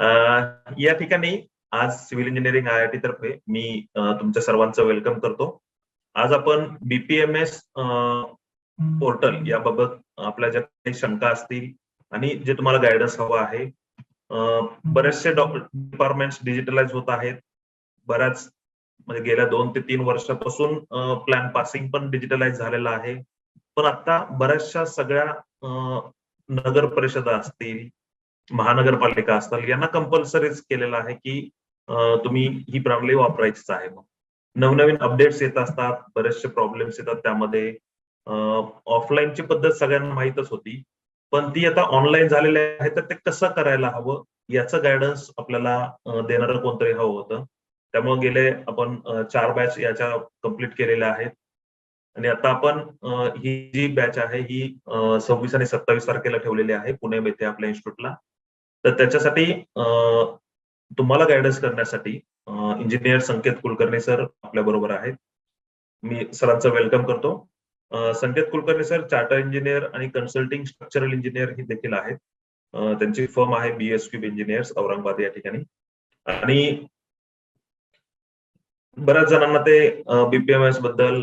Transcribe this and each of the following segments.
या ठिकाणी आज civil engineering I I T तर्फे मी तुमच्या सर्वांचं वेलकम करतो. आज आपण बीपीएमएस पोर्टल याबाबत आपल्या ज्या काही शंका असतील आणि जे तुम्हाला गायडन्स हवं आहे बरेचसे डिपार्टमेंट डिजिटलाइज होत आहेत. बऱ्याच म्हणजे गेल्या दोन ते तीन वर्षापासून प्लॅन पासिंग पण डिजिटलाइज झालेला आहे. पण आता बऱ्याचशा सगळ्या नगर परिषदा असतील महानगरपालिका असतात यांना कंपल्सरीच केलेलं आहे की तुम्ही ही प्रणाली वापरायचीच आहे मग नवनवीन अपडेट्स येत असतात बरेचसे प्रॉब्लेम्स येतात त्यामध्ये. ऑफलाईनची पद्धत सगळ्यांना माहीतच होती पण ती आता ऑनलाईन झालेली आहे तर ते कसं करायला हवं? याचं गायडन्स आपल्याला देणारं कोणतरी हवं होतं. त्यामुळे गेले आपण चार बॅच याच्या कंप्लीट केलेल्या आहेत. आणि आता आपण ही जी बॅच आहे ही सव्वीस आणि सत्तावीस तारखेला ठेवलेली आहे पुणे येथे आपल्या इन्स्टिट्यूटला तर त्याच्यासाठी तुम्हाला गायडन्स करण्यासाठी इंजिनियर संकेत कुलकर्णी सर आपल्या बरोबर आहेत. मी सरांचं वेलकम करतो. Sanket Kulkarni sir charter engineer आणि कन्सल्टिंग स्ट्रक्चरल इंजिनियर ही देखील आहेत. त्यांची फर्म आहे बीएस क्यूब इंजिनियर्स औरंगाबाद या ठिकाणी. आणि बऱ्याच जणांना ते बीपीएमएसबद्दल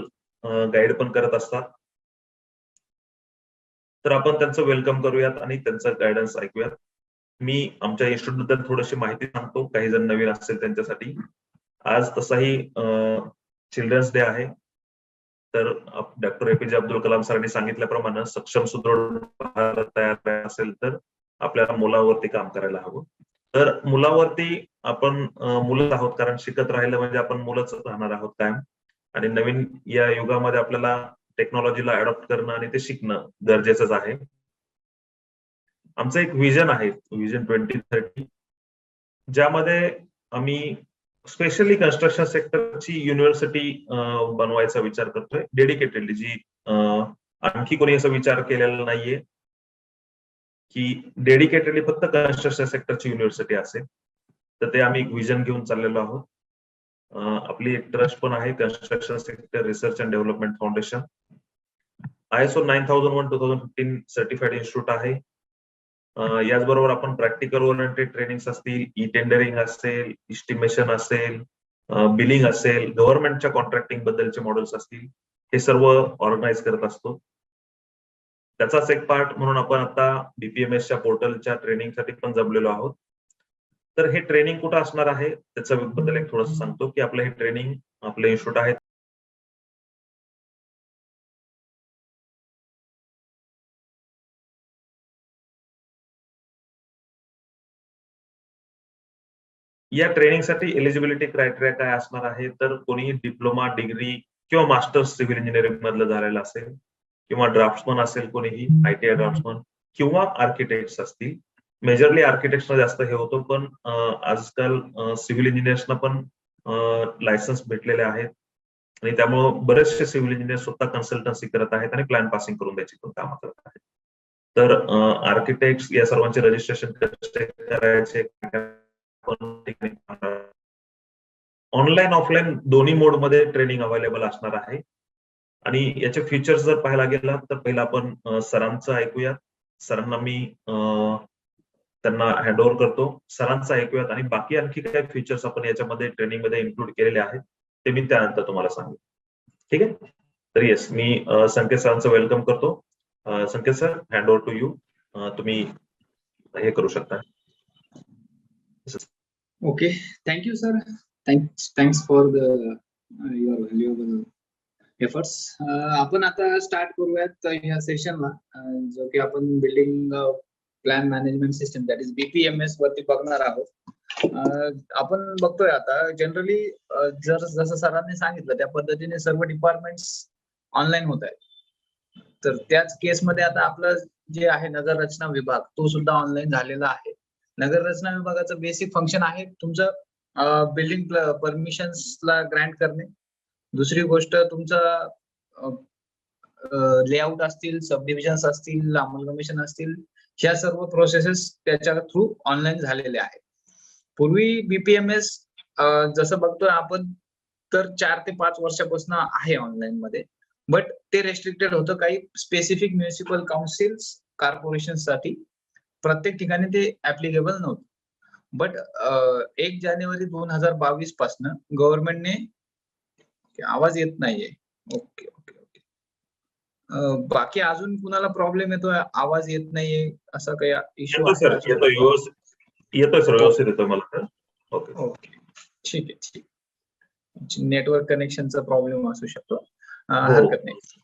गाईड पण करत असतात. तर आपण त्यांचं वेलकम करूयात आणि त्यांचं गायडन्स ऐकूयात. मी आमच्या इन्स्टिट्यूटबद्दल थोडीशी माहिती सांगतो. काही जण नवीन असतील त्यांच्यासाठी. आज तसाही चिल्ड्रन्स डे आहे. तर डॉक्टर एपीजे अब्दुल कलाम सरांनी सांगितल्याप्रमाणे सक्षम सुदृढ भारत तयार असेल तर आपल्याला मुलावरती काम करायला हवं. तर मुलावरती आपण मुलं आहोत कारण शिकत राहिलं म्हणजे आपण मुलंच राहणार आहोत कायम. आणि नवीन या युगामध्ये आपल्याला टेक्नॉलॉजीला अडॉप्ट करणं आणि ते शिकणं गरजेचंच आहे. आमचं एक विजन आहे विजन ट्वेंटी थर्टी ज्यामध्ये आम्ही स्पेशली कन्स्ट्रक्शन सेक्टरची युनिव्हर्सिटी बनवायचा विचार करतोय. डेडिकेटेडली जी आणखी कोणी असा विचार केलेला नाहीये की डेडिकेटेडली फक्त कन्स्ट्रक्शन सेक्टरची युनिव्हर्सिटी असेल तर ते आम्ही एक विजन घेऊन चाललेलो आहोत. आपली एक ट्रस्ट पण आहे construction sector research and development foundation I S O nine thousand one two thousand fifteen certified institute आहे. याचबरोबर आपण प्रॅक्टिकल ओरिएंटेड ट्रेनिंग असतील ई टेंडरिंग असेल इस्टिमेशन असेल बिलिंग असेल गव्हर्नमेंटच्या कॉन्ट्रॅक्टिंग बद्दलचे मॉडेल्स असतील हे सर्व ऑर्गनाईज करत असतो. त्याचाच एक पार्ट म्हणून आपण आता बीपीएमएसच्या पोर्टलच्या ट्रेनिंगसाठी पण जमलेलो आहोत. तर हे ट्रेनिंग कुठं असणार आहे त्याचा बद्दल एक थोडस सांगतो की आपलं हे ट्रेनिंग आपले इन्स्टिट्यूट आहेत या ट्रेनिंगसाठी एलिजिबिलिटी क्रायटेरिया काय असणार आहे? तर कोणी डिप्लोमा डिग्री किंवा मास्टर्स सिव्हिल इंजिनिअरिंग मधलं झालेलं असेल किंवा ड्राफ्टमन असेल कोणीही आयटीआय ड्राफ्टमन किंवा आर्किटेक्ट असतील. मेजरली आर्किटेक्टना जास्त हे होतं पण आजकाल सिव्हिल इंजिनियर्सना पण लायसन्स भेटलेले आहेत. आणि त्यामुळं बरेचसे सिव्हिल इंजिनियर स्वतः कन्सल्टन्सी करत आहेत आणि प्लॅन पासिंग करून द्यायची पण कामं करत आहेत. तर आर्किटेक्ट या सर्वांचे रजिस्ट्रेशन कसे करायचे ऑनलाईन ऑफलाईन दोन्ही मोडमध्ये ट्रेनिंग अवेलेबल असणार आहे. आणि याचे फीचर्स जर पाहायला गेला तर पहिला आपण सरांचं ऐकूयात. सरांना मी त्यांना हँडओव्हर करतो. सरांचं ऐकूयात. आणि बाकी आणखी काय फीचर्स आपण याच्यामध्ये ट्रेनिंगमध्ये इन्क्लूड केलेले आहेत ते मी त्यानंतर तुम्हाला सांगेन. ठीक आहे? तर येस मी संकेत सरांचं वेलकम करतो. Sanket sir hand over to you तुम्ही हे करू शकता. Okay thank you sir thanks thanks for the your valuable efforts आपण आता स्टार्ट करूयात या सेशनला uh, जो की आपण building plan management system that is BPMS वरती बघणार आहोत. Uh, आपण बघतोय आता जनरली uh, जर जसं सरांनी सांगितलं त्या पद्धतीने सर्व डिपार्टमेंट ऑनलाईन होत आहेत. तर त्याच केसमध्ये आता आपलं जे आहे नगर रचना विभाग तो सुद्धा ऑनलाईन झालेला आहे. नगर रचना विभागाचं बेसिक फंक्शन आहे तुमचं बिल्डिंग परमिशन्सला ग्रँट करणे. दुसरी गोष्ट तुमचं लेआउट असतील सब डिव्हिजन्स असतील अमलगमेशन असतील ह्या सर्व प्रोसेसेस त्याच्या थ्रू ऑनलाईन झालेल्या आहेत. पूर्वी बीपीएमएस जसं बघतोय आपण तर चार ते पाच वर्षापासून आहे ऑनलाईन मध्ये. बट ते रेस्ट्रिक्टेड होतं काही स्पेसिफिक म्युनिसिपल काउन्सिल्स कॉर्पोरेशनसाठी. प्रत्येक ठिकाणी ते ऍप्लिकेबल नव्हतं. बट एक जानेवारी दोन हजार बावीस पासन गव्हर्नमेंटने आवाज येत नाहीये. ओके ओके ओके बाकी अजून कुणाला प्रॉब्लेम येतोय? आवाज येत नाहीये असा काही इश्यू येतोय सर व्यवस्थित मला ओके ओके ठीक आहे ठीक नेटवर्क कनेक्शनचा प्रॉब्लेम असू शकतो. हो. हरकत नाही.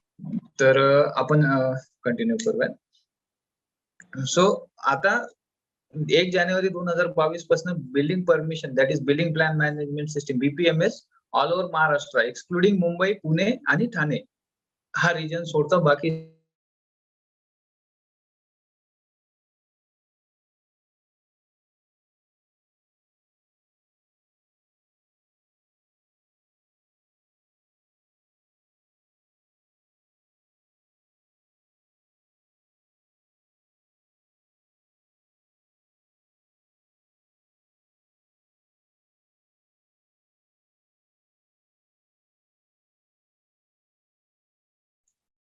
तर आपण कंटिन्यू करूया सो आता एक जानेवारी दोन हजार बावीसपासून building permission that is building plan management system BPMS all over Maharashtra excluding Mumbai Pune आणि ठाणे हा रिजन सोडता बाकी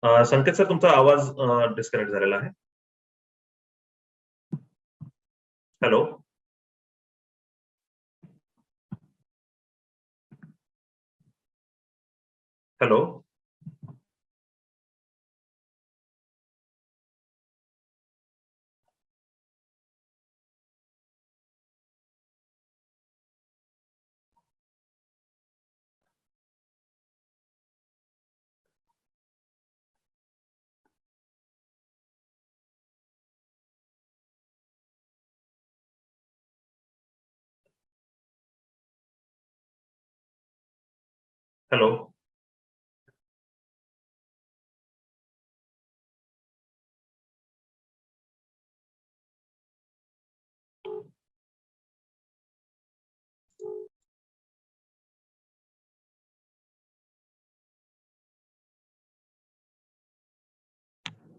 संकेत सर तुमचा आवाज डिस्कनेक्ट झालेला आहे. Hello hello hello.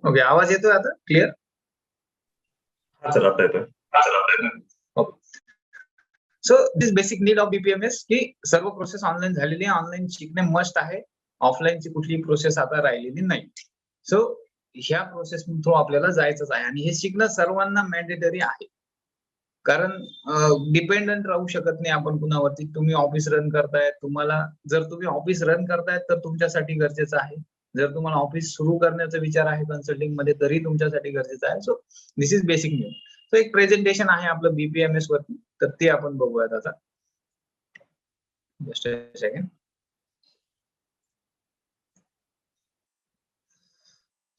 ओके आवाज येतोय आता? क्लिअर हा सर आता येतोय. So this basic need of BPMS की सर्व प्रोसेस ऑनलाईन झालेली आहे. ऑनलाईन शिकणे मस्ट आहे. ऑफलाईनची कुठलीही प्रोसेस आता राहिलेली नाही. सो ह्या प्रोसेस थ्रू आपल्याला जायचंच आहे. आणि हे शिकणं सर्वांना मॅन्डेटरी आहे. कारण डिपेंडंट राहू शकत नाही आपण कुणावरती. तुम्ही ऑफिस रन करताय. तुम्हाला जर तुम्ही ऑफिस रन करताय तर तुमच्यासाठी गरजेचं आहे. जर तुम्हाला ऑफिस सुरू करण्याचा विचार आहे कन्सल्टिंगमध्ये तरी तुमच्यासाठी गरजेचं आहे. So this is basic new so एक प्रेझेंटेशन आहे आपलं बीपीएमएस वरती. तर ते आपण बघूयात आता. Just second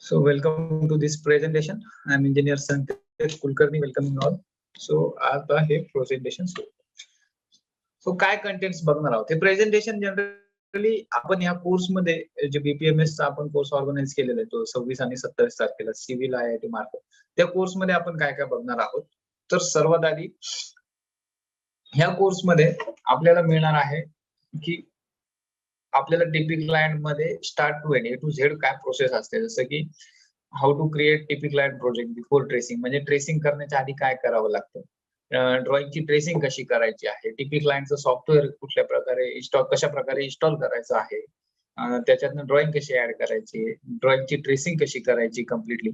so welcome to this presentation I am engineer Sanket Kulkarni welcome all so आता हे प्रेझेंटेशन सो काय कंटेंट्स बघणार आहोत? हे प्रेझेंटेशन जनरली आपण या कोर्समध्ये जे बीपीएमएस चा आपण कोर्स ऑर्गनाईज केलेला आहे तो सव्वीस आणि सत्तावीस तारखेला सिव्हिल आय आय टी मार्फत त्या कोर्समध्ये आपण काय काय बघणार आहोत? तर सर्वात आधी ह्या कोर्समध्ये आपल्याला मिळणार आहे की आपल्याला TP क्लायंटमध्ये start to end A to Z काय प्रोसेस असते? जसं की how to create TP client project before tracing म्हणजे ट्रेसिंग करण्याच्या आधी काय करावं लागतं? ड्रॉइंगची ट्रेसिंग कशी करायची आहे? टीपी क्लायंटचं सॉफ्टवेअर कुठल्या प्रकारे इन्स्टॉल कशा प्रकारे इन्स्टॉल करायचं आहे? त्याच्यातनं ड्रॉइंग कशी ऍड करायची? ड्रॉइंगची ट्रेसिंग कशी करायची completely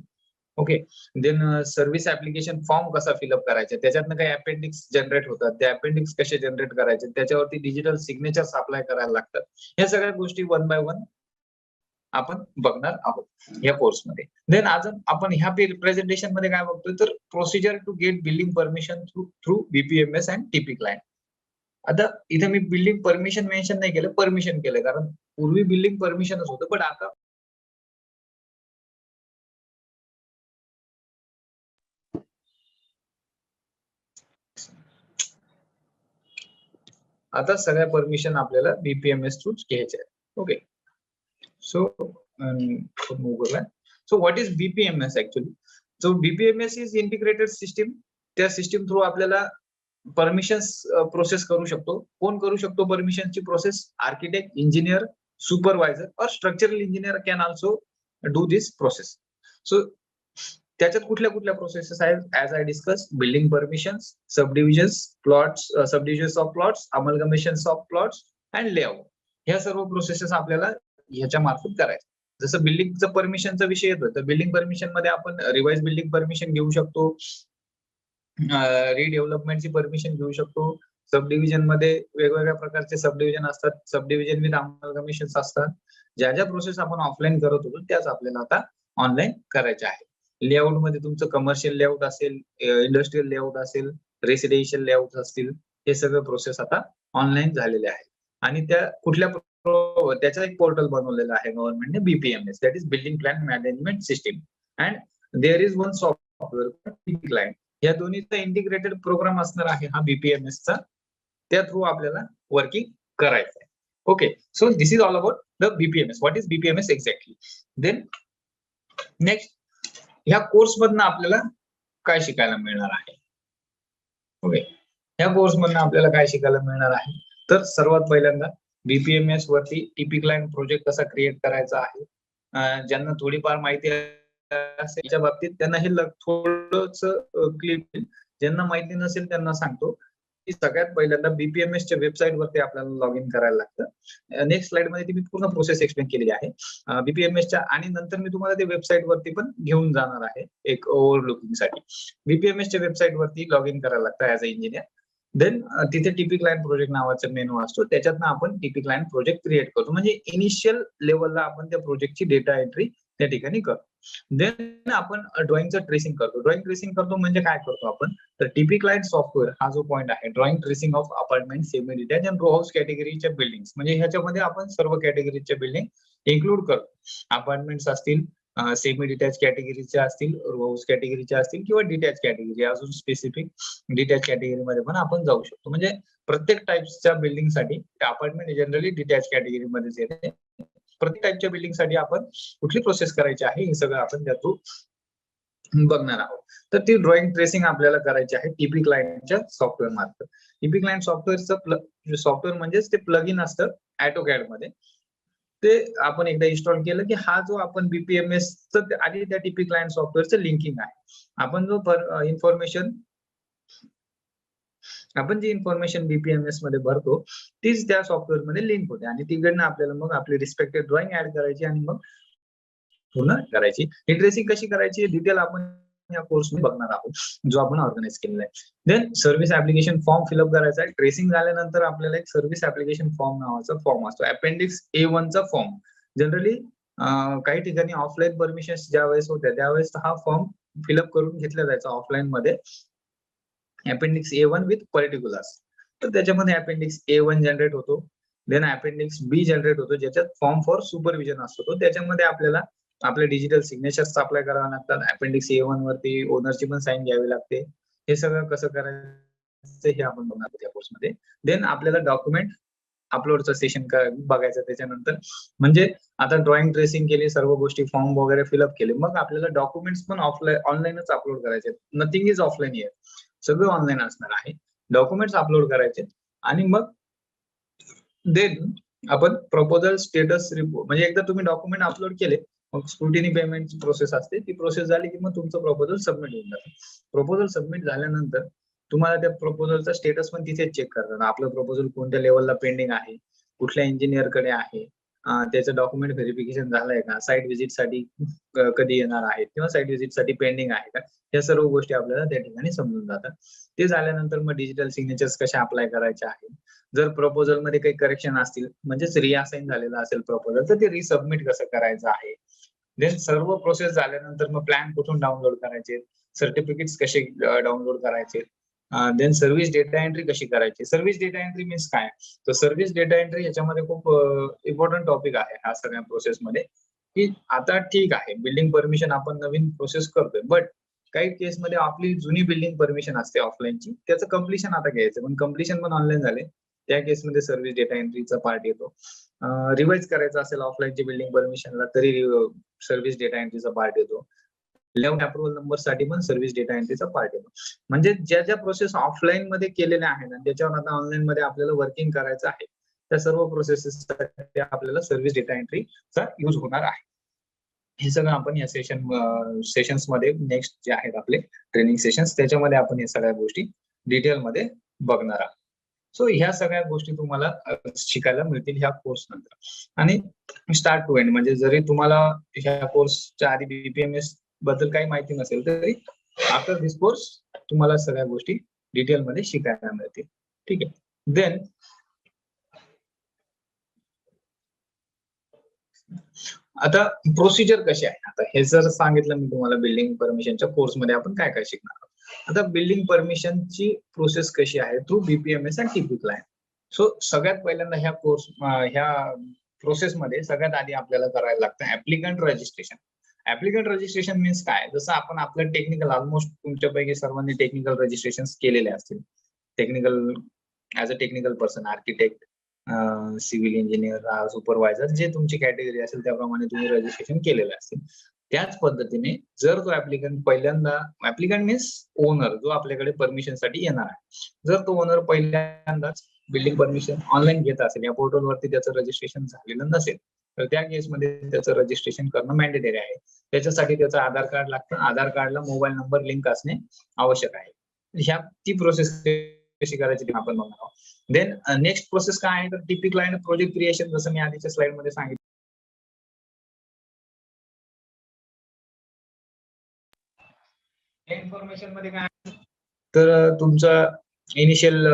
okay then service application form कसा फिलअप करायचा? त्याच्यातनं काही अपेंडिक्स जनरेट होतात. ते अपेंडिक्स कसे जनरेट करायचे? त्याच्यावरती डिजिटल सिग्नेचर्स अप्लाय करायला लागतात. या सगळ्या गोष्टी वन बाय वन आपण बघणार आहोत या कोर्समध्ये देन अजून आपण ह्या प्रेझेंटेशनमध्ये काय बघतोय? तर procedure to get building permission through through BPMS and TP client आता इथे मी बिल्डिंग परमिशन मेन्शन नाही केलं परमिशन केलं. कारण पूर्वी बिल्डिंग परमिशनच होतं पण आता आता सगळ्या परमिशन आपल्याला बीपीएमएस थ्रू घ्यायच्या आहेत. Okay so move so what is BPMS actually so BPMS is integrated system त्या सिस्टीम थ्रू आपल्याला परमिशन्स प्रोसेस करू शकतो. कोण करू शकतो परमिशनची process architect engineer supervisor or structural engineer can also do this process so त्याच्यात कुठल्या कुठल्या प्रोसेसेस आहेत? As I discuss building permissions subdivisions plots subdivisions of plots amalgamation of plots and layout ह्या सर्व प्रोसेसेस आपल्याला ह्याच्या मार्फत करायचं. जसं बिल्डिंगचं परमिशनचा विषय येतोय तर बिल्डिंग परमिशनमध्ये आपण रिवाइज बिल्डिंग परमिशन घेऊ शकतो. रिडेव्हलपमेंटची परमिशन घेऊ शकतो. सब डिव्हिजनमध्ये वेगवेगळ्या प्रकारचे सब डिव्हिजन असतात. सब डिव्हिजन विथ अमालगमेशन असतात. ज्या ज्या प्रोसेस आपण ऑफलाईन करत होतो त्याच आपल्याला आता ऑनलाईन करायच्या आहेत. लेआउटमध्ये तुमचं कमर्शियल लेआउट असेल इंडस्ट्रीयल लेआउट असेल रेसिडेन्शियल लेआउट असतील हे सगळं प्रोसेस आता ऑनलाईन झालेले आहे. आणि त्या कुठल्या त्याचा एक पोर्टल बनवलेला आहे गव्हर्नमेंटने BPMS that is building plan management system and there is one software client या दोन्हीचा इंटिग्रेटेड प्रोग्राम असणार आहे हा बीपीएमएस चा. त्या थ्रू आपल्याला वर्किंग करायचं आहे. Okay so this is all about the BPMS what is BPMS exactly then next ह्या कोर्समधनं आपल्याला काय शिकायला मिळणार आहे? ओके ह्या कोर्समधनं आपल्याला काय शिकायला मिळणार आहे? तर सर्वात पहिल्यांदा बीपीएमएस वरती टिपिक लाईन प्रोजेक्ट कसा क्रिएट करायचा आहे? ज्यांना थोडीफार माहिती असेल बाबतीत त्यांना हे थोडंच क्लिप ज्यांना माहिती नसेल त्यांना सांगतो. सगळ्यात पहिल्यांदा बीपीएमएस च्या वेबसाईट वरती आपल्याला लॉग इन करायला लागतं. नेक्स्ट स्लाइडमध्ये मी पूर्ण प्रोसेस एक्सप्लेन केलेली आहे. बीपीएमएस च्या आणि नंतर मी तुम्हाला ते वेबसाईट वरती पण घेऊन जाणार आहे एक ओव्हरलुकिंगसाठी. बीपीएमएस च्या वेबसाईट वरती लॉग इन करायला लागतं ऍज अ इंजिनियर देन तिथे टिपिक लाईन प्रोजेक्ट नावाचा मेनू असतो. त्याच्यातनं आपण टिपिक लाईन प्रोजेक्ट क्रिएट करतो. म्हणजे इनिशियल लेवलला आपण त्या प्रोजेक्टची डेटा एंट्री त्या ठिकाणी करतो. देन आपण ड्रॉइंगचं ट्रेसिंग करतो. ड्रॉइंग ट्रेसिंग करतो म्हणजे काय करतो आपण? तर टीपी क्लायंट सॉफ्टवेअर हा जो पॉईंट आहे drawing tracing of apartment semi detach and row house कॅटेगरीच्या building म्हणजे ह्याच्यामध्ये आपण सर्व कॅटेगरीच्या बिल्डिंग इन्क्लूड करतो. अपार्टमेंट्स असतील सेमी डिटॅच कॅटेगरीच्या असतील रो हाऊस कॅटेगरीच्या असतील किंवा डिटॅच कॅटेगरी अजून स्पेसिफिक डिटॅच कॅटेगरीमध्ये पण आपण जाऊ शकतो. म्हणजे प्रत्येक टाईपच्या बिल्डिंगसाठी अपार्टमेंट जनरली डिटॅच कॅटेगरीमध्येच येते. प्रति टाईपच्या बिल्डिंगसाठी आपण कुठली प्रोसेस करायची आहे हे सगळं आपण त्यातून बघणार आहोत. तर ती ड्रॉइंग ट्रेसिंग आपल्याला करायची आहे टीपी क्लायंटच्या सॉफ्टवेअर मार्फत. टीपी क्लायंट सॉफ्टवेअरचं सॉफ्टवेअर म्हणजेच ते प्लग इन असतं ऍटोकॅडमध्ये. ते आपण एकदा इन्स्टॉल केलं की हा जो आपण बीपीएमएस आधी त्या टीपी क्लायंट सॉफ्टवेअरचं लिंकिंग आहे. आपण जो इन्फॉर्मेशन आपण जी इन्फॉर्मेशन बीपीएमएसमध्ये भरतो तीच त्या सॉफ्टवेअरमध्ये लिंक होते. आणि तिकडनं आपल्याला मग आपली रिस्पेक्टेड ड्रॉइंग ऍड करायची आणि मग पूर्ण करायची. ही ट्रेसिंग कशी करायची? डिटेल आपण या कोर्समध्ये बघणार आहोत जो आपण ऑर्गनाईज केलेला आहे. Then service application form fill up करायचा आहे. ट्रेसिंग झाल्यानंतर आपल्याला एक सर्व्हिस ऍप्लिकेशन फॉर्म नावाचा फॉर्म असतो. अपेंडिक्स ए चा फॉर्म जनरली काही ठिकाणी ऑफलाईन परमिशन ज्या वेळेस होत्या त्यावेळेस हा फॉर्म फिलअप करून घेतला जायचा ऑफलाईन मध्ये. Appendix A one with particulars तर त्याच्यामध्ये अपेंडिक्स ए वन जनरेट होतो. देन अपेंडिक्स बी जनरेट होतो. ज्याच्यात फॉर्म फॉर सुपरविजन असतो. तो त्याच्यामध्ये आपल्याला आपले डिजिटल सिग्नेचर्स अप्लाय करावे लागतात. अपेंडिक्स ए वन वरती ओनरची पण साईन घ्यावी लागते. हे सगळं कसं करायचं हे आपण बघणार त्या कोर्समध्ये देन आपल्याला डॉक्युमेंट अपलोडचं सेशन बघायचं त्याच्यानंतर. म्हणजे आता ड्रॉइंग ट्रेसिंग केली सर्व गोष्टी फॉर्म वगैरे फिलअप केले. मग आपल्याला डॉक्युमेंट्स पण ऑफलाईन ऑनलाईनच अपलोड करायचे नथिंग इज ऑफलाईन इयर सगळं ऑनलाईन असणार आहे. डॉक्युमेंट्स अपलोड करायचे आणि मग देन आपण प्रपोजल स्टेटस रिपोर्ट म्हणजे एकदा तुम्ही डॉक्युमेंट अपलोड केले मग स्क्रुटिनी पेमेंटची प्रोसेस असते. ती प्रोसेस झाली की मग तुमचं प्रपोजल सबमिट होऊन जातं. प्रपोजल सबमिट झाल्यानंतर तुम्हाला त्या प्रपोजलचा स्टेटस पण तिथेच चेक करतात. आपलं प्रपोजल कोणत्या लेवलला पेंडिंग आहे कुठल्या इंजिनियरकडे आहे त्याचं डॉक्युमेंट व्हेरिफिकेशन झालंय का? साईट व्हिजिटसाठी कधी येणार आहेत? किंवा साईट व्हिजिटसाठी पेंडिंग आहे का? या सर्व गोष्टी आपल्याला त्या ठिकाणी समजून जातात. ते झाल्यानंतर मग डिजिटल सिग्नेचर्स कशा अप्लाय करायचे आहेत? जर प्रपोजलमध्ये काही करेक्शन असतील म्हणजेच रिअसाईन झालेलं असेल प्रपोजल तर ते रिसबमिट कसं करायचं आहे? देन सर्व प्रोसेस झाल्यानंतर मग प्लॅन कुठून डाउनलोड करायचे? सर्टिफिकेट्स कसे डाउनलोड करायचे? देन सर्व्हिस डेटा एंट्री कशी करायची? सर्व्हिस डेटा एंट्री मीन्स काय? तर सर्व्हिस डेटा एंट्री याच्यामध्ये खूप इम्पॉर्टंट टॉपिक आहे हा सगळ्या प्रोसेसमध्ये की आता ठीक आहे बिल्डिंग परमिशन आपण नवीन प्रोसेस करतोय बट काही केसमध्ये आपली जुनी बिल्डिंग परमिशन असते ऑफलाईनची त्याचं कम्प्लिशन आता घ्यायचं पण कम्प्लिशन पण ऑनलाईन झाले. त्या केसमध्ये सर्व्हिस डेटा एंट्रीचा पार्ट येतो. रिवाइज करायचं असेल ऑफलाईनची बिल्डिंग परमिशनला तरी सर्व्हिस डेटा एंट्रीचा पार्ट येतो. लेआउट अप्रुव्हल नंबरसाठी पण सर्व्हिस डेटा एंट्रीचा पार्ट येतो. म्हणजे ज्या ज्या प्रोसेस ऑफलाईन मध्ये केलेल्या आहेत आणि त्याच्यावर आता ऑनलाईन मध्ये आपल्याला वर्किंग करायचं आहे त्या सर्व प्रोसेसेससाठी आपल्याला सर्व्हिस डेटा एंट्रीचा युज होणार आहे. हे सगळं आपण या सेशन सेशन्समध्ये नेक्स्ट जे आहेत आपले ट्रेनिंग सेशन्स त्याच्यामध्ये आपण या सगळ्या गोष्टी डिटेलमध्ये बघणार आहोत. सो ह्या सगळ्या गोष्टी तुम्हाला शिकायला मिळतील ह्या कोर्स नंतर. आणि स्टार्ट टू एंड म्हणजे जरी तुम्हाला ह्या कोर्सच्या आधी बीपीएमएस बद्दल काही माहिती नसेल तरी आफ्टर दिस कोर्स तुम्हाला सगळ्या गोष्टी डिटेलमध्ये शिकायला मिळतील. ठीक आहे. देन आता प्रोसिजर कशी आहे? आता हे जर सांगितलं मी तुम्हाला बिल्डिंग परमिशनच्या कोर्समध्ये आपण काय काय शिकणार आहोत. आता बिल्डिंग परमिशनची प्रोसेस कशी आहे? थ्रू बीपीएमएस आणि टीपी क्लायंट सो सगळ्यात पहिल्यांदा ह्या कोर्स ह्या प्रोसेसमध्ये सगळ्यात आधी आपल्याला करायला लागतं applicant registration applicant registration means काय? जसं आपण आपलं टेक्निकल ऑलमोस्ट तुमच्यापैकी सर्वांनी टेक्निकल रजिस्ट्रेशन केलेले असतील. Technical as a technical person architect civil engineer supervisor जे तुमची कॅटेगरी असेल त्याप्रमाणे तुम्ही रजिस्ट्रेशन केलेलं असेल त्याच पद्धतीने जर तो ऍप्लिकंट पहिल्यांदा ऍप्लिकंट मीन्स ओनर जो आपल्याकडे परमिशनसाठी येणार आहे. जर तो ओनर पहिल्यांदाच बिल्डिंग परमिशन ऑनलाईन घेत असेल या पोर्टलवरती त्याचं रजिस्ट्रेशन झालेलं नसेल तर त्या केसमध्ये त्याचं रजिस्ट्रेशन करणं मॅन्डेटरी आहे. त्याच्यासाठी त्याचं आधार कार्ड लागतं. आधार कार्डला मोबाईल नंबर लिंक असणे आवश्यक आहे. ह्या ती प्रोसेस कशी करायची आपण बघणार आहोत. देन नेक्स्ट प्रोसेस काय आहे? तर टीपी क्लायंट प्रोजेक्ट क्रिएशन जसं मी आधीच्या स्लाइडमध्ये सांगितलं. इन्फॉर्मेशनमध्ये काय? तर तुमचा इनिशियल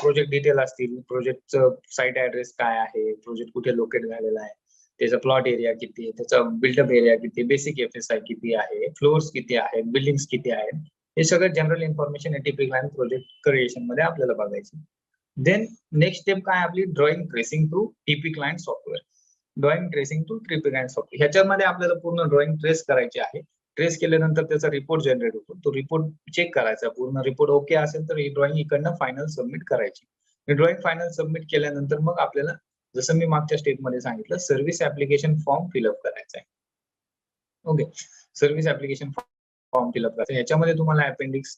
प्रोजेक्ट डिटेल असतील. प्रोजेक्टचं साईट ऍड्रेस काय आहे? प्रोजेक्ट कुठे लोकेट झालेला आहे? त्याचा प्लॉट एरिया किती आहे त्याचा बिल्डअप एरिया किती बेसिक एफ एस आय किती आहे फ्लोअर्स किती आहेत बिल्डिंग्स किती आहेत हे सगळं general information a TP client project क्रिएशनमध्ये आपल्याला बघायची. देन नेक्स्ट स्टेप काय आपली? Drawing tracing to typic line software drawing tracing to TP line software ह्याच्यामध्ये आपल्याला पूर्ण ड्रॉइंग ट्रेस करायची आहे. ट्रेस केल्यानंतर त्याचा रिपोर्ट जनरेट होतो. तो रिपोर्ट चेक करायचा. पूर्ण रिपोर्ट ओके असेल तर ही ड्रॉइंग इकडनं फायनल सबमिट करायची. ड्रॉइंग फायनल सबमिट केल्यानंतर मग आपल्याला जसं मी मागच्या स्टेपमध्ये सांगितलं सर्व्हिस ऍप्लिकेशन फॉर्म फिलअप करायचा आहे. Okay service application form fill up करायचा. याच्यामध्ये तुम्हाला appendix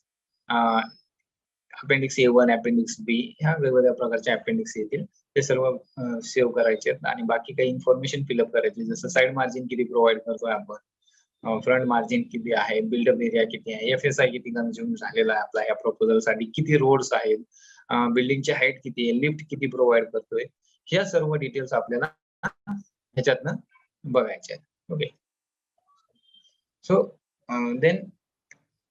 appendix A one appendix B ह्या वेगवेगळ्या प्रकारचे अपेंडिक्स येतील. ते सर्व सेव्ह करायचे आहेत आणि बाकी काही इन्फॉर्मेशन फिलअप करायची जसं साईड मार्जिन किती प्रोव्हाइड करतोय आपण. फ्रंट मार्जिन किती आहे बिल्डअप एरिया किती आहे एफ एस आय किती कन्झ्युम झालेला आहे आपला या प्रपोजलसाठी किती रोड्स आहेत. बिल्डिंगची हाईट किती आहे लिफ्ट किती प्रोव्हाइड करतोय. ह्या सर्व डिटेल्स आपल्याला ह्याच्यातनं बघायचे आहेत. Okay so then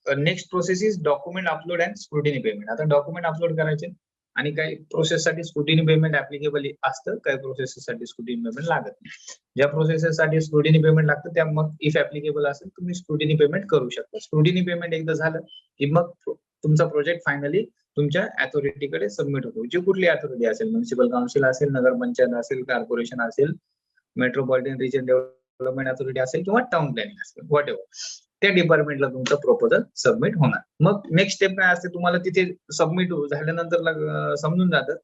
next process is document upload and scrutiny payment आता डॉक्युमेंट अपलोड करायचे आणि काही प्रोसेससाठी स्क्रुटिनी पेमेंट ऍप्लिकेबल असतं काही प्रोसेससाठी स्क्रुटिनी पेमेंट लागत नाही. ज्या प्रोसेससाठी स्क्रुटिनी पेमेंट लागतं त्या मग इफ ऍप्लिकेबल असेल तुम्ही स्क्रुटिनी पेमेंट करू शकता. स्क्रुटिनी पेमेंट एकदा झालं की मग तुमचा प्रोजेक्ट फायनली तुमच्या अथॉरिटीकडे सबमिट होतो. जी कुठली अथॉरिटी असेल म्युन्सिपल काउन्सिल असेल नगरपंचायत असेल कॉर्पोरेशन असेल मेट्रोपॉलिटन रिजन डेव्हलपमेंट अथॉरिटी असेल किंवा टाउन प्लॅनिंग असेल वॉट एव्हर त्या डिपार्टमेंटला तुमचं प्रपोजल सबमिट होणार. मग नेक्स्ट स्टेप काय असते तुम्हाला तिथे सबमिट झाल्यानंतर समजून जातं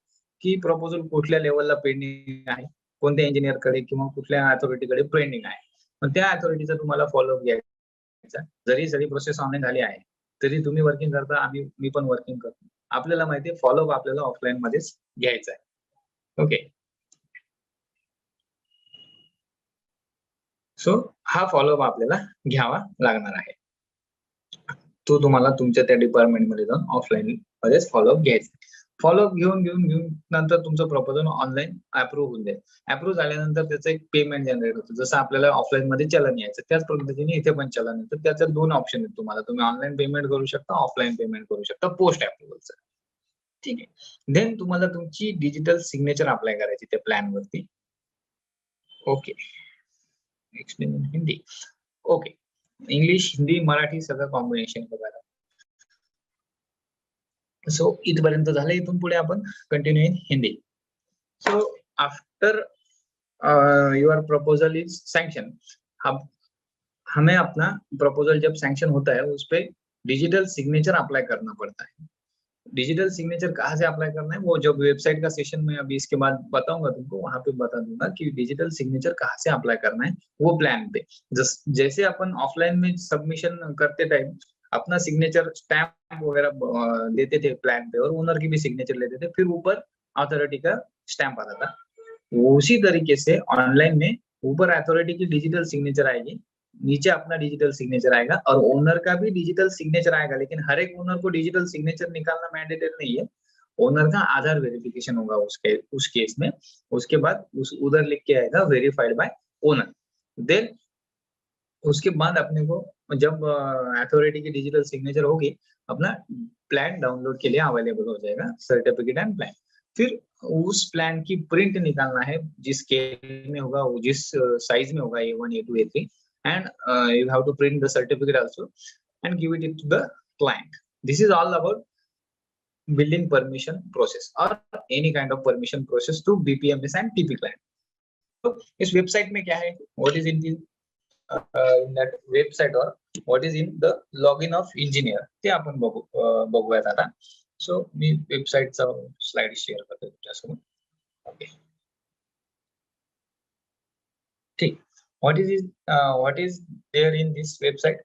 की प्रपोजल कुठल्या लेवलला पेंडिंग आहे कोणत्या इंजिनियरकडे किंवा कुठल्या अथॉरिटीकडे पेंडिंग आहे. मग त्या अथॉरिटीचा तुम्हाला फॉलोअप घ्यायचा. जरी सगळी प्रोसेस ऑनलाईन झाली आहे तरी तुम्ही वर्किंग करता आम्ही मी पण वर्किंग करतो. आपल्याला माहिती आहे फॉलोअप आपल्याला ऑफलाईन मध्येच घ्यायचा आहे ओके सो हा फॉलोअप आपल्याला घ्यावा लागणार आहे. तो तुम्हाला तुमच्या त्या डिपार्टमेंटमध्ये जाऊन ऑफलाईन मध्येच फॉलोअप घ्यायचा फॉलोअप घेऊन घेऊन घेऊन नंतर तुमचं प्रपोजल ऑनलाईन अप्रूव्ह होऊन जाईल. अप्रूव्ह झाल्यानंतर त्याचं एक पेमेंट जनरेट होतं. जसं आपल्याला ऑफलाईन मध्ये चलन यायचं त्याच पद्धतीने इथे पण चलन येतं. त्याच्यात दोन ऑप्शन आहेत तुम्हाला. तुम्ही ऑनलाईन पेमेंट करू शकता ऑफलाईन पेमेंट करू शकता पोस्ट अप्रुव्हलचं ठीक आहे. देन तुम्हाला तुमची डिजिटल सिग्नेचर अप्लाय करायची त्या प्लॅन वरती. Okay explain Hindi okay English Hindi Marathi सगळं कॉम्बिनेशन बघायला सो इथपर्यंत झालं. इथून पुढे आपण continue in Hindi so after your proposal is sanction हमें अपना प्रपोजल जब सैंक्शन होता है उस पर डिजिटल सिग्नेचर अप्लाई करना पड़ता है। डिजिटल सिग्नेचर कहाँ से अप्लाई करना है? वो जब वेबसाइट का सेशन में अभी इसके बाद बताऊँगा तुमको वहाँ पे बता दूँगा कि डिजिटल सिग्नेचर कहाँ से अप्लाई करना है वो प्लान पे। जस, जैसे अपन ऑफलाइन में सबमिशन करते टाइम अपना सिग्नेचर स्टैम्प वगैरह देते थे प्लान पे और ओनर की भी सिग्नेचर लेते थे, फिर ऊपर अथॉरिटी का स्टैम्प आता था। उसी तरीके से ऑनलाइन में ऊपर अथॉरिटी की डिजिटल सिग्नेचर आएगी, नीचे अपना डिजिटल सिग्नेचर आएगा और ओनर का भी डिजिटल सिग्नेचर आएगा, लेकिन हर एक ओनर को डिजिटल सिग्नेचर निकालना मैंडेटेड नहीं है। ओनर का आधार वेरिफिकेशन होगा उसके, उस केस में, उसके बाद उस उधर लिख के आएगा वेरीफाइड बाय ओनर देन उसके बाद अपने को जब अथॉरिटी की डिजिटल सिग्नेचर होगी, अपना प्लान डाउनलोड के लिए अवेलेबल हो जाएगा सर्टिफिकेट एंड प्लान फिर उस प्लान की प्रिंट निकालना है, जिस स्केल में होगा जिस साइज़ में होगा A one A two A three and you have to print the certificate also and give it to the client this is all about building permission process or any kind of permission process through BPMS and TP client. So, इस website में क्या है? What is in in that website or what is in the login of engineer, ते आपण बघू बघूयात आता. So मी वेबसाईटचा स्लाइड शेअर करतो तुमच्यासोबत ओके ठीक. What is what is there in this website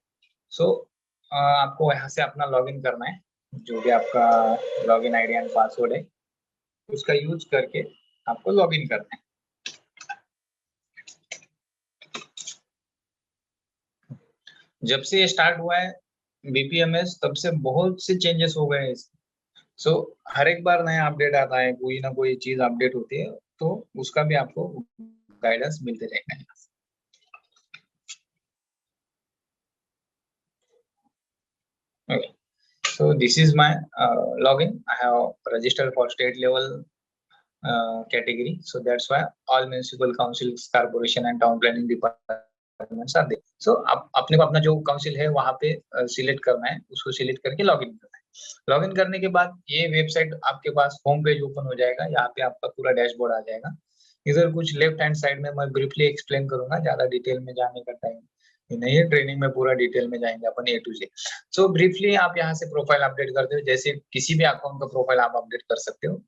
so आपको यहाँ से अपना लॉगिन करना है, जो भी आपका लॉगिन आईडी एंड पासवर्ड है, उसका यूज़ करके आपको लॉगिन करना है. जब से ये स्टार्ट हुआ है बीपीएमएस तब से बहुत से चेंजेस हो गए हैं सो so, हर एक बार नया अपडेट आता है कोई ना कोई चीज़ अपडेट होती है तो उसका भी आपको गाइडेंस मिलते रहेगा okay so this is my uh, login i have registered for state level uh, category so that's why all municipal councils corporation and town planning are there so, आप अपने को अपना जो काउंसिल है, वहाँ पे सिलेक्ट करना है, उसको सिलेक्ट करके लॉगिन करना है। लॉगिन करने के बाद ये वेबसाइट आपके पास होम पेज ओपन हो जाएगा, यहाँ पे आपका पूरा डैशबोर्ड आ जाएगा। इधर कुछ लेफ़्ट हैंड साइड में मैं ब्रीफली एक्सप्लेन करूँगा, ज़्यादा डिटेल में जाने का टाइम नहीं है ट्रेनिंग में पूरा डिटेल में जाएँगे अपन A to J so briefly आप यहाँ से प्रोफ़ाइल अपडेट करते हो जैसे किसी भी अकाउंट का प्रोफ़ाइल आप अपडेट कर सकते हो,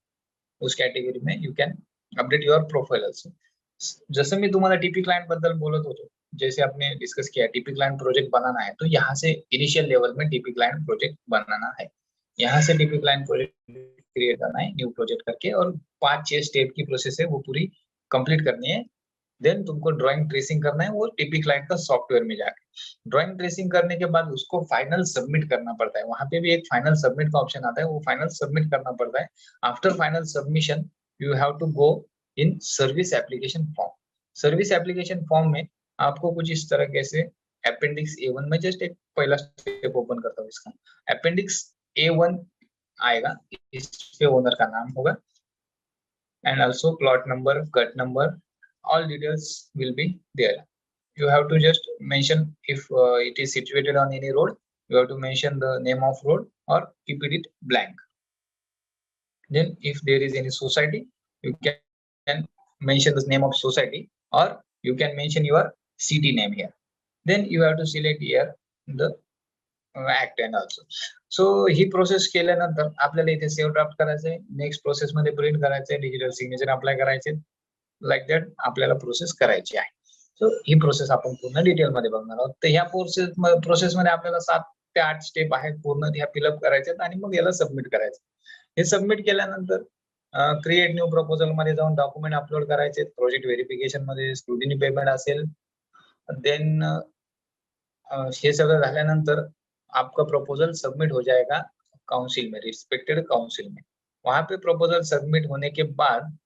उस कैटेगरी में you can update your profile also जसं मी तुम्हाला टीपी क्लायंट बद्दल बोलत होतो जैसे आपने डिस्कस किया टीपी क्लायंट प्रोजेक्ट बनाना है तो यहाँ से इनिशियल लेवल में टीपी क्लायंट प्रोजेक्ट बनाना है। यहाँ से टीपी क्लाइंट प्रोजेक्ट क्रिएट करना है न्यू प्रोजेक्ट करके, और पाँच छह स्टेप की प्रोसेस है, वो पूरी कंप्लीट करनी है। देन तुमको ड्राइंग ट्रेसिंग करना है, वो टीपी क्लाइंट का सॉफ्टवेयर में जाके। ड्राइंग ट्रेसिंग करने के बाद उसको फाइनल सबमिट करना पड़ता है। वहाँ पे भी एक फाइनल सबमिट का ऑप्शन आता है, वो फाइनल सबमिट करना पड़ता है। After final submission you have to go in service application form service application form में आपको कुछ इस तरह कैसे अपेंडिक्स ए वन में जस्ट एक पहला स्टेप ओपन करता हूँ इसका अपेंडिक्स ए वन आएगा इस पे ओनर का नाम होगा and also plot number cut number all details will be there you have to just mention if uh, it is situated on any road you have to mention the name of road or keep it blank then if there is any society you can mention the name of society or you can mention your city name here. Then you have to select here the act and also so he process केल्यानंतर आपल्याला इथे save draft करायचंय. Next process मध्ये print करायचंय. Digital signature apply करायचे. Like that आपल्याला process करायची आहे. सो ही प्रोसेस आपण पूर्ण डिटेलमध्ये बघणार आहोत. तर ह्या प्रोसेस प्रोसेस मध्ये आपल्याला सात ते आठ स्टेप आहेत पूर्ण. ह्या फिलअप करायच्यात आणि मग याला सबमिट करायचं. हे सबमिट केल्यानंतर क्रिएट न्यू प्रपोजलमध्ये जाऊन डॉक्युमेंट अपलोड करायचे. प्रोजेक्ट व्हेरिफिकेशनमध्ये स्क्रुटिनी पेमेंट असेल. देन हे सगळं आपका प्रपोजल सबमिट हो जाएगा काउंसिल में रिस्पेक्टेड काउंसिल में. वहाँ पे प्रपोजल सबमिट होने के बाद,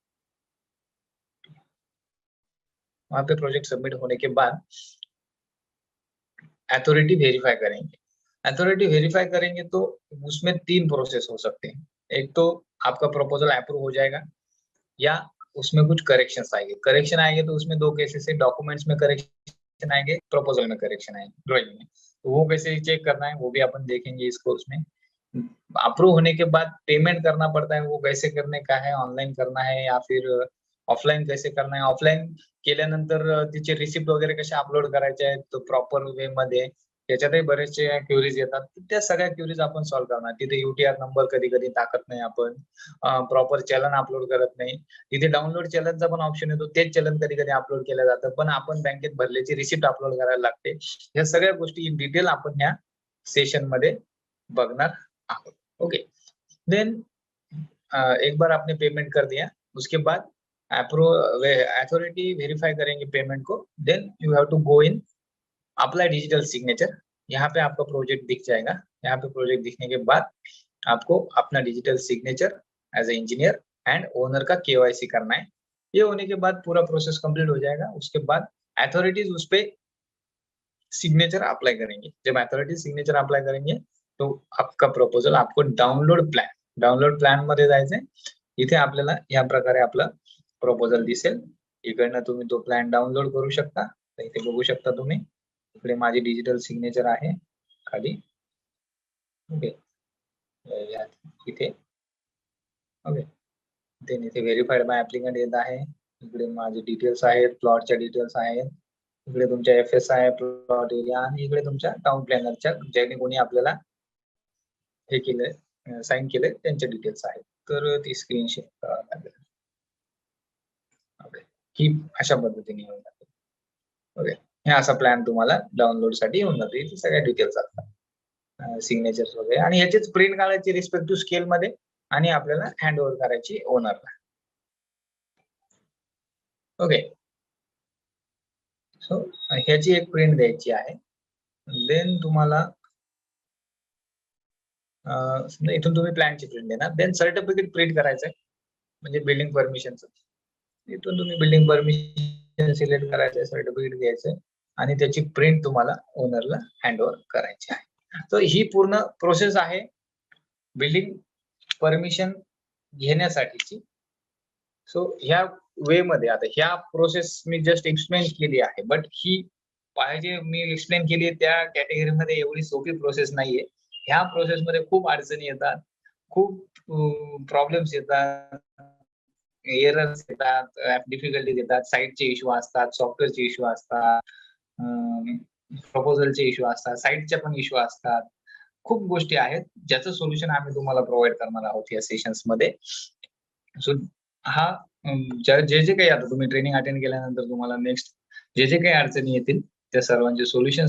वहाँ पे प्रोजेक्ट सबमिट होने के बाद अथॉरिटी वेरीफाई करेंगे। अथॉरिटी वेरीफाई करेंगे तो उसमें तीन प्रोसेस हो सकते हैं। एक तो आपका प्रपोजल अप्रूव हो जाएगा या उसमें कुछ करेक्शन आएँगे। करेक्शन आएँगे तो उसमें दो केसेस है डॉक्यूमेंट्स में करेक्शन आएँगे प्रपोजल में करेक्शन आएँगे ड्रॉइंग में। तो वो कैसे चेक करना है, वो भी अपन देखेंगे इस कोर्स में अप्रूव होने के बाद पेमेंट करना पड़ता है, वो कैसे करने का है ऑनलाईन करना है या फिर ऑफलाइन कैसे करना है? ऑफलाइन केल्यानंतर तिचे रिसिप्ट वगैरे कसे अपलोड करायचे आहेत तो प्रॉपर वे मध्ये त्याच्यातही बरेचसे क्युरीज येतात. त्या सगळ्या क्युरीज आपण सॉल्व्ह करणार. तिथे युटीआर नंबर कधी कधी टाकत नाही आपण. प्रॉपर चलन अपलोड करत नाही. तिथे डाउनलोड चलनचा पण ऑप्शन येतो. तेच चलन कधी कधी अपलोड केलं जातं. पण आपण बँकेत भरल्याची रिसिप्ट अपलोड करायला लागते. या सगळ्या गोष्टी इन डिटेल आपण या सेशनमध्ये बघणार आहोत. ओके देन एक बार आपने पेमेंट कर दिया. उसके बाद अप्रूव अथॉरिटी वेरीफाई करेंगे पेमेंट को. Then you have to go in apply digital signature यहाँ पे आपका प्रोजेक्ट दिख जाएगा। यहाँ पे प्रोजेक्ट दिखने के बाद आपको अपना digital signature as a engineer and owner का केवाईसी करना है। ये होने के बाद पूरा प्रोसेस कंप्लीट हो जाएगा। उसके बाद अथॉरिटीज उस पर सिग्नेचर अप्लाई करेंगे। जब अथॉरिटी सिग्नेचर अप्लाई करेंगे तो आपका प्रपोजल आपको डाउनलोड प्लॅन डाउनलोड प्लॅन मध्ये जायचंय। इथे आपल्याला या प्रकारे आपलं प्रपोजल दिसेल। इकडनं तुम्ही तो प्लॅन डाउनलोड करू शकता। इथे बघू शकता तुम्ही। इकडे माझी डिजिटल सिग्नेचर आहे. खाली. ओके इथे. ओके देन इथे व्हेरीफाईड बाय ऍप्लिकंट येत आहे. इकडे माझे डिटेल्स आहेत प्लॉटच्या डिटेल्स आहेत. इकडे तुमच्या F S I plot area आणि इकडे तुमच्या टाउन प्लॅनरच्या ज्याने कोणी आपल्याला हे केलंय साईन केलंय त्यांचे डिटेल्स आहेत. तर ती स्क्रीन शेअर करावं लागेल. ओके ही अशा पद्धतीने येऊन जाते. ओके हे असा प्लॅन तुम्हाला डाउनलोडसाठी येऊन जातो. इथे सगळ्या डिटेल्स असतात. सिग्नेचर वगैरे. आणि ह्याचीच प्रिंट काढायची रिस्पेक्टिव्ह स्केल मध्ये आणि आपल्याला हँड ओव्हर करायची ओनरला ओके सो ह्याची एक प्रिंट द्यायची आहे. देन तुम्हाला समजा इथून तुम्ही प्लॅनची प्रिंट देणार. देन सर्टिफिकेट प्रिंट करायचं आहे. म्हणजे बिल्डिंग परमिशनचं इथून तुम्ही बिल्डिंग परमिशन सिलेक्ट करायचं सर्टिफिकेट द्यायचं आणि त्याची प्रिंट तुम्हाला ओनरला हँड ओव्हर करायची आहे. तर ही पूर्ण प्रोसेस आहे. Building permission घेण्यासाठीची. सो ह्या वे मध्ये आता ह्या प्रोसेस मी जस्ट एक्सप्लेन केली आहे. बट ही पाहिजे मी एक्सप्लेन केली आहे त्या कॅटेगरीमध्ये एवढी सोपी प्रोसेस नाहीये. ह्या प्रोसेस मध्ये खूप अडचणी येतात. खूप प्रॉब्लेम्स येतात. एरर्स येतात डिफिकल्टीज येतात. साईटचे इश्यू असतात सॉफ्टवेअरचे इश्यू असतात. प्रपोजलचे इश्यू असतात साईटचे पण इश्यू असतात. खूप गोष्टी आहेत. ज्याचं सोल्युशन आम्ही तुम्हाला प्रोव्हाइड करणार आहोत या सेशन्समध्ये. सो हा जे जे काही आता तुम्ही ट्रेनिंग अटेंड केल्यानंतर तुम्हाला नेक्स्ट जे जे काही अडचणी येतील त्या सर्वांचे सोल्युशन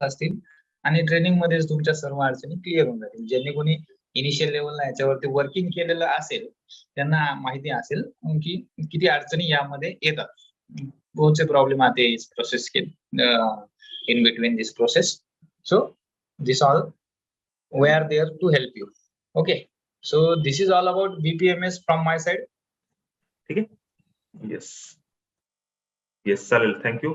असतील. आणि ट्रेनिंग मध्येच तुमच्या सर्व अडचणी क्लिअर होऊन जातील. ज्यांनी कोणी इनिशियल लेवलला याच्यावरती वर्किंग केलेलं असेल त्यांना माहिती असेल की किती अडचणी यामध्ये येतात. बहुत से प्रॉब्लेम आते हैं इस process K in between this process so this all we are there to help you okay so this is all about BPMS from my side yes yes चालेल थँक्यू